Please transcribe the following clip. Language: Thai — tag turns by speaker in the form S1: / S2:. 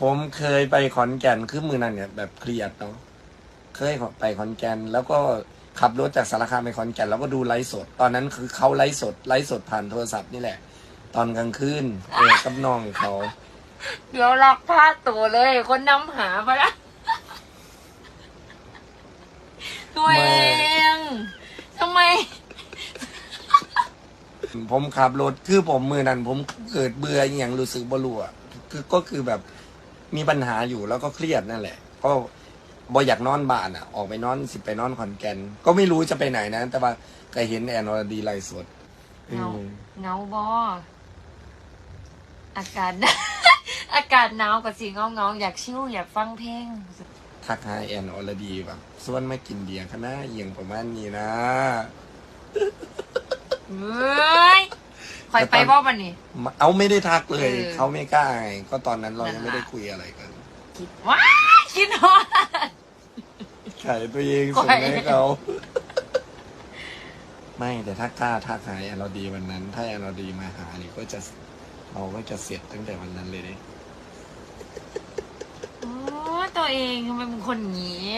S1: ผมเคยไปขอนแก่นคือมือนั้นเนี่ยแบบเครียดเนาะเคยไปขอนแก่น แล้วก็ขับรถจากสารคามไปขอนแก่นแล้วก็ดูไลฟ์สด ตอนนั้นคือเขาไลฟ์สดไลฟ์สดผ่านโทรศัพท์นี่แหละ ตอนกลางคืนเออกับน้องเขา
S2: เดี๋ยวล็อกผ้าตัวเลย คนนำหาไปละตัวเองทำไม
S1: ผมขับรถคือผมมือนั้นผมเกิดเบื่ออหย่างรู้สึกบ่รู้อะคือก็คือแบบ มีปัญหาอยู่แล้วก็เครียดนั่นแหละ ก็บ่อยากนอนบ้านอะ ออกไปนอนสิไปนอนขอนแก่นก็ไม่รู้จะไปไหนนะ แต่ว่าก็เห็นแอนอรดีไลฟ์สดอื
S2: เงามเงาบออากาศ อากาศหนาวกับสีเงาเงาๆอยากชิวอยากฟังเพลง
S1: ทักหาแอนอรดีแบบส่วนไม่กินเบียร์คณะเอียงประมาณนี้นะ
S2: เฮ้ย คอยไปบ่วันนี้
S1: เอาไม่ได้ทักเลย
S2: เออ
S1: เขาไม่กล้าไงก็ตอนนั้นเรา
S2: นั่
S1: ยัง
S2: นล่ะ
S1: ไม่ได้คุยอะไรกัน
S2: คิดว้ายคิดว่า
S1: ขายตัวเอง
S2: ก่
S1: ส่
S2: องย
S1: ให้เขา ไม่แต่ถ้ากล้าทักหาแอนอรดีวันนั้น ถ้าแอนอรดีมาหานี่ก็จะเราก็จะเสร็จตั้งแต่วันนั้นเลยดิ
S2: โอ้ตัวเองทำไมมึงคนอย่างนี้